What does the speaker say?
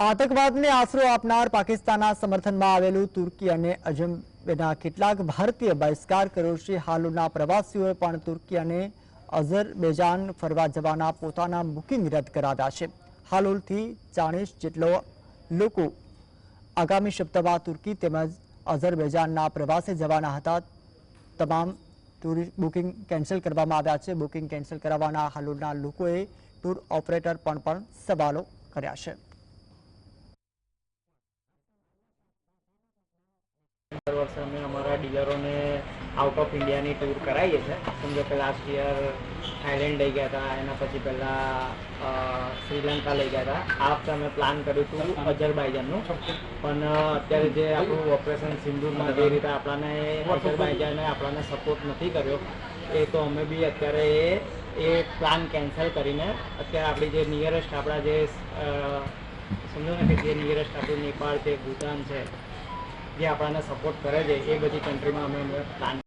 આતંકવાદને આશરો આપનાર પાકિસ્તાનના સમર્થનમાં આવેલું તુર્કી અને અજમના કેટલાક ભારતીય બહિષ્કાર છે. હાલના પ્રવાસીઓએ પણ તુર્કી અને અઝરબેજાન ફરવા જવાના પોતાના બુકિંગ રદ કરાવ્યા છે. હાલોલથી ચાળીસ જેટલો લોકો આગામી સપ્તાહમાં તુર્કી તેમજ અઝરબેજાનના પ્રવાસે જવાના હતા. તમામ ટુરિસ્ટ બુકિંગ કેન્સલ કરવામાં આવ્યા છે. બુકિંગ કેન્સલ કરાવવાના હાલોલના લોકોએ ટૂર ઓપરેટર પણ પણ સવાલો કર્યા છે. દર વર્ષે અમે અમારા ડીલરોને આઉટ ઓફ ઇન્ડિયાની ટૂર કરાવીએ છીએ. સમજો કે લાસ્ટ યર થાઈલેન્ડ લઈ ગયા હતા, એના પછી પહેલાં શ્રીલંકા લઈ ગયા હતા. આ વખતે અમે પ્લાન કર્યું હતું અજરબાઈજાનનું પણ અત્યારે જે આપણું ઓપરેશન સિંધુમાં જે રીતે આપણાને અજરબાઈજાને આપણાને સપોર્ટ નથી કર્યો, એ તો અમે બી અત્યારે એ એ પ્લાન કેન્સલ કરીને અત્યારે આપણી જે નિયરેસ્ટ આપણા જે સમજો ને કે જે નિયરેસ્ટ આપણું નેપાળ છે ભૂટાન છે જે આપણને સપોર્ટ કરે છે એ બધી કન્ટ્રીમાં અમે પ્લાન